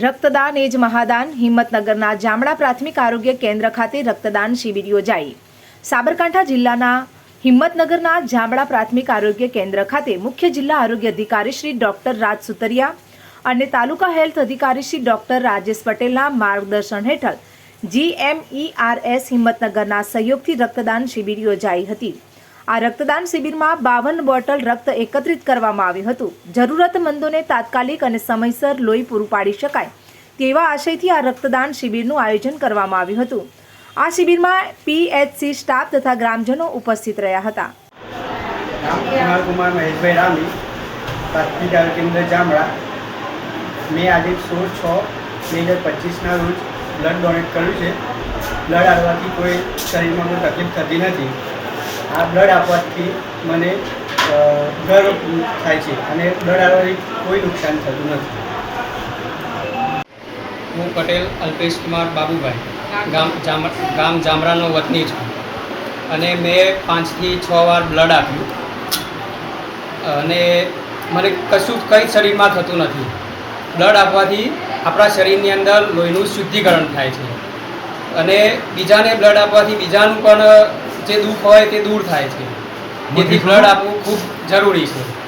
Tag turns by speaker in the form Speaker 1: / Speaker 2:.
Speaker 1: રક્તદાન એ જ મહાદાન. હિંમતનગરના જામડા પ્રાથમિક આરોગ્ય કેન્દ્ર ખાતે રક્તદાન શિબિર યોજાઈ. સાબરકાંઠા જિલ્લાના હિંમતનગરના જામડા પ્રાથમિક આરોગ્ય કેન્દ્ર ખાતે મુખ્ય જિલ્લા આરોગ્ય અધિકારી શ્રી ડોક્ટર રાજ સુતરિયા અને તાલુકા હેલ્થ અધિકારી શ્રી ડોક્ટર રાજેશ પટેલના માર્ગદર્શન હેઠળ જીએમઈઆરએસ હિંમતનગરના સહયોગથી રક્તદાન શિબિર યોજાઈ હતી. આ રક્તદાન શિબિરમાં બાવન બોટલ રક્ત એકત્રિત કરવામાં આવ્યું હતું. જરૂરતમંદોને તાત્કાલિક અને સમયસર લોહી પૂરું પાડી શકાય તેવા આશયથી આ રક્તદાન શિબિરનું આયોજન કરવામાં આવ્યું હતું. આ શિબિરમાં પીએચસી સ્ટાફ તથા ગ્રામજનો ઉપસ્થિત રહ્યા હતા.
Speaker 2: રોજ બ્લડ ડોનેટ કર્યું છે. બ્લડ આવવાથી કોઈ શરીરમાં કોઈ તકલીફ થતી નથી. આ બ્લડ આપવાથી મને ગર્વ થાય છે અને બ્લડ આપવાથી કોઈ નુકસાન થતું નથી.
Speaker 3: હું પટેલ અલ્પેશ કુમાર બાબુભાઈ, ગામ જામ, ગામ જામરાનો વતની છું અને મેં પાંચથી છ વાર બ્લડ આપ્યું. અને મને કશું કંઈ શરીરમાં થતું નથી. બ્લડ આપવાથી આપણા શરીરની અંદર લોહીનું શુદ્ધિકરણ થાય છે. અને બીજાને બ્લડ આપવાથી બીજાનું પણ જે દુઃખ હોય તે દૂર થાય છે. તેથી બ્લડ આપવું ખૂબ જરૂરી છે.